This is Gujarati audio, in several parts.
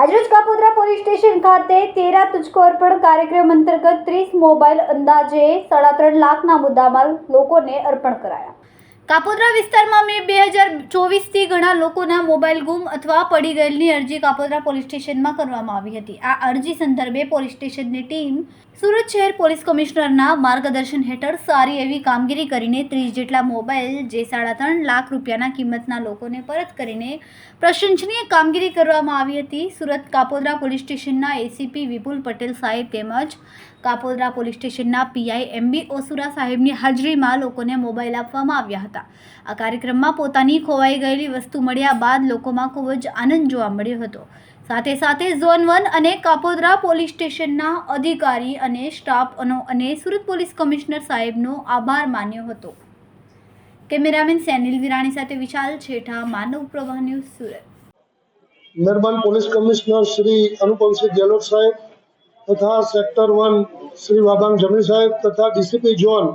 આજરોજ કાપોદ્રા પોલીસ સ્ટેશન ખાતે તેરા તુજકો અર્પણ કાર્યક્રમ અંતર્ગત ત્રીસ મોબાઈલ અંદાજે સાડા ત્રણ લાખના મુદ્દામાલ લોકોને અર્પણ કરાયા. કાપોદ્રા વિસ્તારમાં મે બે હજાર ચોવીસથી ઘણા લોકોના મોબાઈલ ગુમ અથવા પડી ગયેલની અરજી કાપોદ્રા પોલીસ સ્ટેશનમાં કરવામાં આવી હતી. આ અરજી સંદર્ભે પોલીસ સ્ટેશનની ટીમ સુરત શહેર પોલીસ કમિશનરના માર્ગદર્શન હેઠળ સારી એવી કામગીરી કરીને ત્રીસ જેટલા મોબાઈલ, જે સાડા ત્રણ લાખ રૂપિયાના કિંમતના લોકોને પરત કરીને પ્રશંસનીય કામગીરી કરવામાં આવી હતી. સુરત કાપોદ્રા પોલીસ સ્ટેશનના એસીપી વિપુલ પટેલ સાહેબ તેમજ કાપોદ્રા પોલીસ સ્ટેશનના પીઆઈ એમબી ઓસુરા સાહેબની હાજરીમાં લોકોને મોબાઈલ આપવામાં આવ્યા હતા. આ કાર્યક્રમમાં પોતાની ખોવાઈ ગયેલી વસ્તુ મળ્યા બાદ લોકોમાં ખૂબ જ આનંદ જોવા મળ્યો હતો. સાથે સાથે ઝોન વન અને કાપોદરા પોલીસ સ્ટેશનના અધિકારી અને સ્ટાફનો અને સુરત પોલીસ કમિશનર સાહેબનો આભાર માન્યો હતો. કેમેરામેન સેનિલ વિરાણી સાથે વિશાલ છેઠા, માનવ પ્રવાહ ન્યૂઝ, સુરત. નિર્મલ પોલીસ કમિશનર શ્રી અનુપમસિંહ ગેહલોત સાહેબ તથા સેક્ટર વન શ્રી વાબાંગ જમી સાહેબ તથા ડીસીપી ઝોન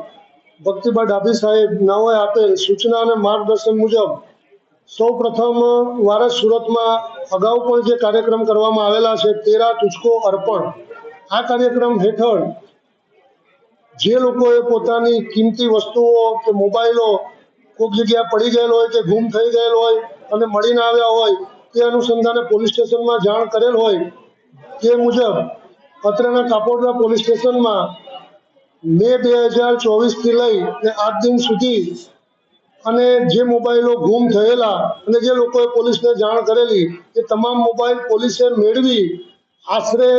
ભક્તિબા ડાભી સાહેબ નાઓએ આપેલ સૂચના અને માર્ગદર્શન મુજબ સૌ પ્રથમ વારસ સુરતમાં અગાઉ પણ જે કાર્યક્રમ કરવામાં આવેલા છે, તેરા તુચકો અર્પણ. આ કાર્યક્રમ હેઠળ જે લોકોએ પોતાની કિંમતી વસ્તુઓ કે મોબાઈલો કોઈક જગ્યાએ પડી ગયેલ હોય કે ગુમ થઈ ગયેલ હોય અને મળી ના આવ્યા હોય, તે અનુસંધાને પોલીસ સ્ટેશનમાં જાણ કરેલ હોય, તે મુજબ અત્રેના કાપોડરા પોલીસ સ્ટેશનમાં મે બે હજાર ચોવીસથી લઈ ને આજ દિન સુધી અને જે મોબાઈલો ગુમ થયેલા અને જે લોકોએ પોલીસને જાણ કરેલી, એ તમામ મોબાઈલ પોલીસે મેળવી. આશરે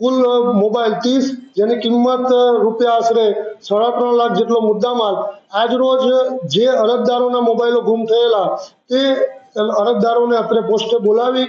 કુલ મોબાઈલ ત્રીસ, જેની કિંમત રૂપિયા આશરે સાડા ત્રણ લાખ જેટલો મુદ્દામાલ. આજરોજ જે અરજદારોના મોબાઈલો ગુમ થયેલા, તે અરજદારોને અત્રે પોસ્ટે બોલાવી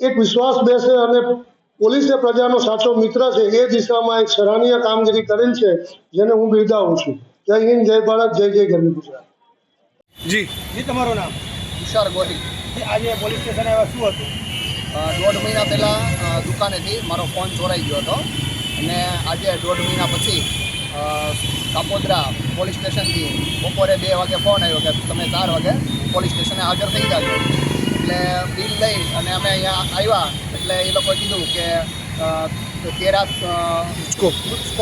એક વિશ્વાસ બેસે અને પોલીસ એ પ્રજાનો સાચો મિત્ર છે એ દિશામાં એક સરાહનીય કામગીરી કરેલ છે જેને હું બિરદાવું છું. જય હિન્દ જય ભારત જય જય ગરવી ગુજરાત. જી. જી તમારું નામ? તુષાર ગોહિલ. આજે પોલીસ સ્ટેશન આવ્યા શું હતું? દોઢ મહિના પહેલાં દુકાનેથી મારો ફોન ચોરાઈ ગયો હતો. અને આજે દોઢ મહિના પછી કાપોદ્રા પોલીસ સ્ટેશનથી બપોરે બે વાગે ફોન આવ્યો કે તમે ચાર વાગે પોલીસ સ્ટેશને હાજર થઈ જાજો. એટલે બિલ લઈ અને અમે અહીંયા આવ્યા એટલે એ લોકોએ કીધું કે તેરા અ, તુચકો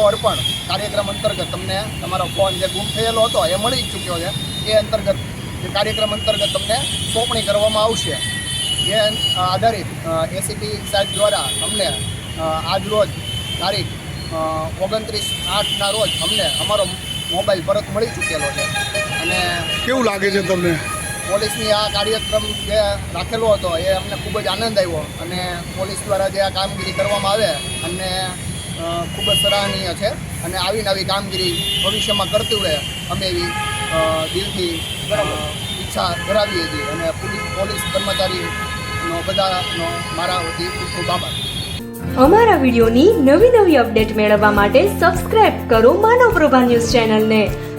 અર્પણ કાર્યક્રમ અંતર્ગત તમને તમારો ફોન જે ગુમ થયેલો હતો એ મળી ચૂક્યો છે. એ અંતર્ગત જે કાર્યક્રમ અંતર્ગત તમને સોંપણી કરવામાં આવશે. એ આધારિત એસીપી સાહેબ દ્વારા અમને આજરોજ આજ રોજ તારીખ ઓગણત્રીસ આઠના રોજ અમને અમારો મોબાઈલ પરત મળી ચૂકેલો છે. અને કેવું લાગે છે તમને? પોલીસની આ કાર્યક્રમ જે રાખેલો હતો, એ અમને ખૂબ જ આનંદ આવ્યો અને પોલીસ દ્વારા જે આ કામગીરી કરવામાં આવે અને ખૂબ જ સરાહનીય છે અને આવી નવી કામગીરી ભવિષ્યમાં કરતું રહે અમે એવી દિલથી ઈચ્છા ધરાવીએ છીએ અને પોલીસ પોલીસ કર્મચારીનો બધાનો મારા વતી ખૂબ ખૂબ આભાર. અમારા વિડીયોની નવી નવી અપડેટ મેળવવા માટે સબસ્ક્રાઇબ કરો માનવ પ્રભા ન્યૂઝ ચેનલને.